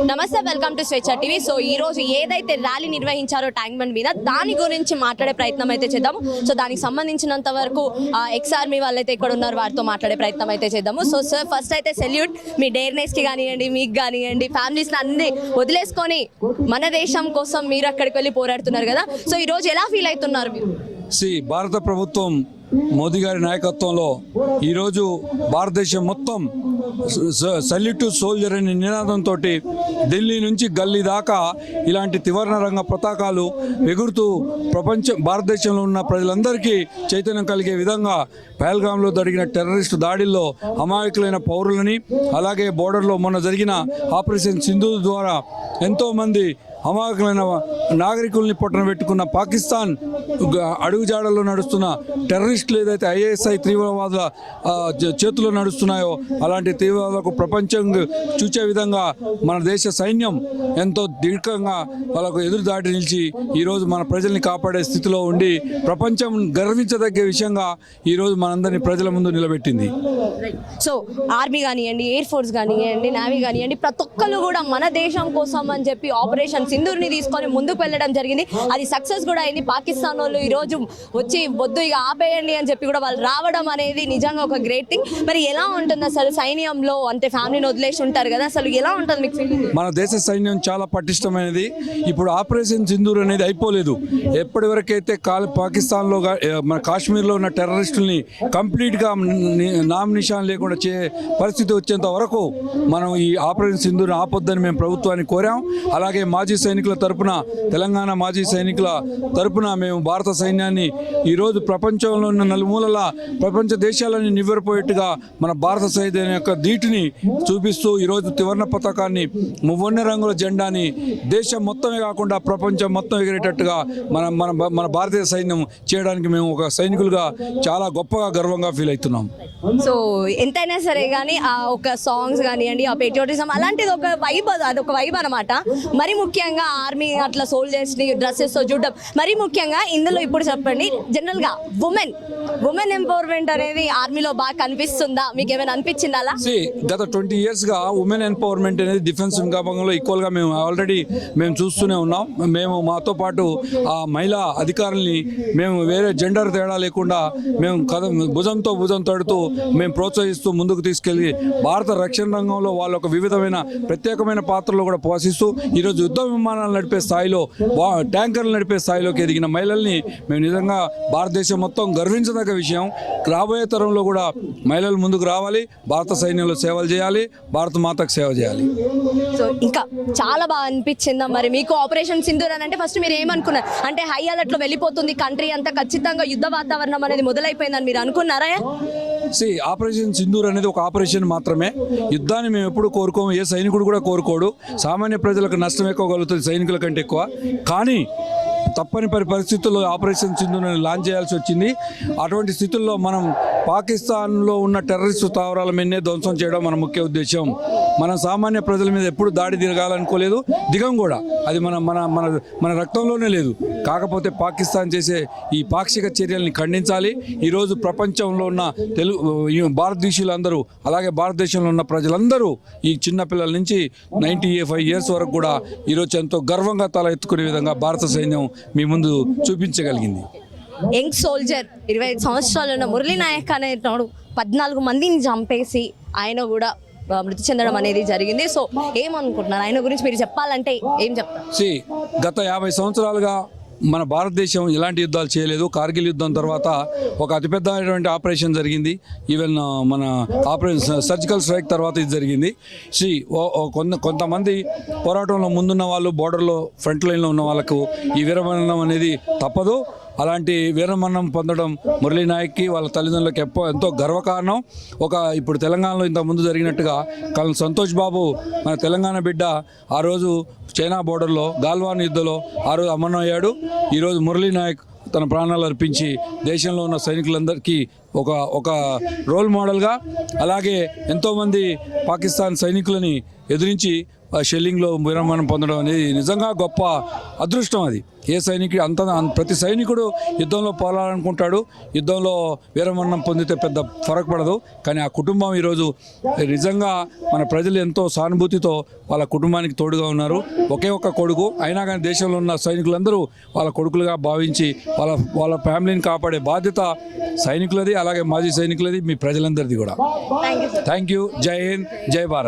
నమస్తే welcome to Swecha TV. So ఈ రోజు ఏదైతే ర్యాలీ నిర్వహించారో ట్యాంక్ బండ్ మీద దాని గురించి మాట్లాడే ప్రయత్నం అయితే చేద్దాము. సో దానికి సంబంధించినంత వరకు ఎక్స్ ఆర్మీ వాళ్ళైతే ఇక్కడ ఉన్నారు వారితో మాట్లాడే ప్రయత్నం అయితే చేద్దాము. సో సార్ ఫస్ట్ అయితే సెల్యూట్ మీ డేర్నెస్కి కానివ్వండి మీకు కానివ్వండి ఫ్యామిలీస్ అన్ని వదిలేసుకొని మన దేశం కోసం మీరు అక్కడికి వెళ్ళి పోరాడుతున్నారు కదా. సో ఈ రోజు ఎలా ఫీల్ అవుతున్నారు మీరు? సి భారత ప్రభుత్వం మోదీ గారి నాయకత్వంలో ఈరోజు భారతదేశం మొత్తం సల్యూట్ టు సోల్జర్ అనే నినాదంతో ఢిల్లీ నుంచి గల్లీ దాకా ఇలాంటి త్రివర్ణ రంగ పతాకాలు ఎగురుతూ ప్రపంచ భారతదేశంలో ఉన్న ప్రజలందరికీ చైతన్యం కలిగే విధంగా పహల్గాంలో జరిగిన టెర్రరిస్టు దాడిల్లో అమాయకులైన పౌరులని అలాగే బోర్డర్లో మొన్న జరిగిన ఆపరేషన్ సింధు ద్వారా ఎంతోమంది అమాయకులైన నాగరికుల్ని పొట్టన పెట్టుకున్న పాకిస్తాన్ గ- అడుగుజాడల్లో నడుస్తున్న టెర్రరిస్టులు ఏదైతే ఐఎస్ఐ తీవ్రవాదుల చేతుల్లో నడుస్తున్నాయో అలాంటి తీవ్రవాదులకు ప్రపంచం చూచే విధంగా మన దేశ సైన్యం ఎంతో దీర్ఘంగా వాళ్ళకు ఎదురు దాటి నిలిచి ఈరోజు మన ప్రజల్ని కాపాడే స్థితిలో ఉండి ప్రపంచం గర్వించదగ్గ విషయంగా ఈరోజు మనందరినీ ప్రజల ముందు నిలబెట్టింది. సో ఆర్మీ కానివ్వండి ఎయిర్ ఫోర్స్ కానివ్వండి నేవీ కానివ్వండి ప్రతి ఒక్కరు కూడా మన దేశం కోసం అని చెప్పి ఆపరేషన్స్ సింధూర్ని తీసుకొని ముందుకు వెళ్ళడం జరిగింది. అది సక్సెస్ కూడా అయింది. పాకిస్తాన్ వాళ్ళు ఈ రోజు వచ్చి వద్దు ఇక ఆపేయండి అని చెప్పి కూడా వాళ్ళు రావడం అనేది నిజంగా ఒక గ్రేట్ థింగ్ మరి ఎలా ఉంటుంది అసలు సైన్యంలో? అంటే ఫ్యామిలీని వదిలేసి ఉంటారు కదా అసలు ఎలా ఉంటుంది మీకు ఫీలింగ్ మన దేశ సైన్యం చాలా పటిష్టమైనది. ఇప్పుడు ఆపరేషన్ సింధూర్ అనేది అయిపోలేదు. ఎప్పటి వరకైతే పాకిస్తాన్లో మన కాశ్మీర్లో ఉన్న టెర్రరిస్టుల్ని కంప్లీట్గా ని- నిషాన్ లేకుండా చే పరిస్థితి వచ్చేంత వరకు మనం ఈ ఆపరేషన్ సింధూర్ని ఆపొద్దని మేము ప్రభుత్వాన్ని కోరాం. అలాగే మాజీ సైనికుల తరపున తెలంగాణ మాజీ సైనికుల తరపున మేము భారత సైన్యాన్ని ఈరోజు ప్రపంచంలో ఉన్న నలుమూలల ప్రపంచ దేశాలని నివ్వెరపోయేట్టుగా మన భారత సైన్యం యొక్క ధీటిని చూపిస్తూ ఈరోజు త్రివర్ణ పతాకాన్ని మువ్వన్న రంగుల జెండాని దేశం మొత్తమే కాకుండా ప్రపంచం మొత్తం ఎగిరేటట్టుగా మన మన మన భారతీయ సైన్యం చేయడానికి మేము ఒక సైనికులుగా చాలా గొప్పగా గర్వంగా ఫీల్ అవుతున్నాం. సో ఎంతైనా సరే కానీ ఆ ఒక సాంగ్స్ కానివ్వండి ఆ పెట్రోటిజం అలాంటిది ఒక వైబ్ అది ఒక వైబ్ అనమాట మరి ముఖ్యంగా ముఖ్యంగా ఆర్మీ అట్లా సోల్జర్స్ని డ్రెస్సెస్తో చూడడం. మరి ముఖ్యంగా ఇందులో ఇప్పుడు చెప్పండి జనరల్గా ఉమెన్ ఉమెన్ ఎంపవర్మెంట్ అనేది ఆర్మీలో బాగా కనిపిస్తుందా? మీకు ఏమైనా అనిపించిందా అలా? గత ట్వంటీ ఇయర్స్గా ఉమెన్ ఎంపవర్మెంట్ అనేది డిఫెన్స్ విభాగంలో ఈక్వల్గా మేము ఆల్రెడీ మేము చూస్తూనే ఉన్నాం. మేము మాతో పాటు ఆ మహిళా అధికారుల్ని మేము వేరే జెండర్ తేడా లేకుండా మేము కథ భుజంతో భుజం తడుతూ మేము ప్రోత్సహిస్తూ ముందుకు తీసుకెళ్ళి భారత రక్షణ రంగంలో వాళ్ళ ఒక వివిధమైన ప్రత్యేకమైన పాత్రలో కూడా పోషిస్తూ ఈరోజు యుద్ధం విమానాలు నడిపే స్థాయిలో ట్యాంకర్లు నడిపే స్థాయిలోకి ఎదిగిన మహిళల్ని మేము నిజంగా భారతదేశం మొత్తం గర్వించదగ్గ విషయం. రాబోయే తరంలో కూడా మహిళలు ముందుకు రావాలి భారత సైన్యంలో సేవలు చేయాలి భారత మాతకు సేవ చేయాలి. సో ఇంకా చాలా బాగా అనిపించిందా మరి? మీకు ఆపరేషన్ సింధూర్ అని అంటే ఫస్ట్ మీరు ఏమనుకున్నారు? అంటే హై అలర్ట్లో వెళ్ళిపోతుంది కంట్రీ అంతా ఖచ్చితంగా యుద్ధ వాతావరణం అనేది మొదలైపోయిందని మీరు అనుకున్నారా? సి ఆపరేషన్ సింధూర్ అనేది ఒక ఆపరేషన్ మాత్రమే. యుద్ధాన్ని మేము ఎప్పుడు కోరుకోము ఏ సైనికుడు కూడా కోరుకోడు. సామాన్య ప్రజలకు నష్టం ఎక్కువ కలుగుతుంది సైనికుల కంటే ఎక్కువ. కానీ తప్పని పరిస్థితుల్లో ఆపరేషన్ సింధుని లాంచ్ చేయాల్సి వచ్చింది. అటువంటి స్థితుల్లో మనం పాకిస్తాన్లో ఉన్న టెర్రరిస్టు స్థావరాల మీదనే ధ్వంసం చేయడం మన ముఖ్య ఉద్దేశం మనం సామాన్య ప్రజల మీద ఎప్పుడు దాడి దిగాలనుకోలేదు దిగం కూడా. అది మన మన మన మన రక్తంలోనే లేదు. కాకపోతే పాకిస్తాన్ చేసే ఈ పాక్షిక చర్యల్ని ఖండించాలి. ఈరోజు ప్రపంచంలో ఉన్న తెలుగు భారతదేశీయులందరూ అలాగే భారతదేశంలో ఉన్న ప్రజలందరూ ఈ చిన్నపిల్లల నుంచి నైంటీ ఫైవ్ ఇయర్స్ వరకు కూడా ఈరోజు ఎంతో గర్వంగా తల ఎత్తుకునే విధంగా భారత సైన్యం మీ ముందు చూపించగలిగింది. యంగ్ సోల్జర్ ఇరవై ఐదు సంవత్సరాలు ఉన్న మురళీ నాయక్ అనేటోడు పద్నాలుగు మందిని చంపేసి ఆయన కూడా మృతి చెందడం అనేది జరిగింది. సో ఏమనుకుంటున్నారు? ఆయన గురించి మీరు చెప్పాలంటే ఏం చెప్తారు? గత యాభై సంవత్సరాలుగా మన భారతదేశం ఎలాంటి యుద్ధాలు చేయలేదు. కార్గిల్ యుద్ధం తర్వాత ఒక అతిపెద్దమైనటువంటి ఆపరేషన్ జరిగింది. ఈవెన్ మన ఆపరేషన్ సర్జికల్ స్ట్రైక్ తర్వాత ఇది జరిగింది. సి ఓ- ఓ కొంత కొంతమంది పోరాటంలో ముందున్న వాళ్ళు బోర్డర్లో ఫ్రంట్ లైన్లో ఉన్న వాళ్ళకు ఈ వీరమరణం అనేది తప్పదు. అలాంటి వీరమరణం పొందడం మురళీ నాయక్కి వాళ్ళ తల్లిదండ్రులకు ఎప్పో ఎంతో గర్వకారణం. ఒక ఇప్పుడు తెలంగాణలో ఇంత ముందు జరిగినట్టుగా కల్ సంతోష్ బాబు మన తెలంగాణ బిడ్డ ఆ రోజు చైనా బోర్డర్లో గాల్వాన్ యుద్ధంలో ఆ రోజు అమరమయ్యాడు ఈరోజు మురళీ నాయక్ తన ప్రాణాలు అర్పించి దేశంలో ఉన్న సైనికులందరికీ ఒక ఒక రోల్ మోడల్గా అలాగే ఎంతోమంది పాకిస్తాన్ సైనికులని ఎదిరించి ఆ షెల్లింగ్లో విరమణం పొందడం అనేది నిజంగా గొప్ప అదృష్టం అది. ఏ సైనికుడు అంత ప్రతి సైనికుడు యుద్ధంలో పోలాలనుకుంటాడు యుద్ధంలో వీరమరణం పొందితే పెద్ద ఫరక్ పడదు. కానీ ఆ కుటుంబం ఈరోజు నిజంగా మన ప్రజలు ఎంతో సానుభూతితో వాళ్ళ కుటుంబానికి తోడుగా ఉన్నారు. ఒకే ఒక్క కొడుకు అయినా కానీ దేశంలో ఉన్న సైనికులందరూ వాళ్ళ కొడుకులుగా భావించి వాళ్ళ వాళ్ళ ఫ్యామిలీని కాపాడే బాధ్యత సైనికులది అలాగే మాజీ సైనికులది మీ ప్రజలందరిది కూడా. థ్యాంక్ యూ జై హింద్ జై భారత్.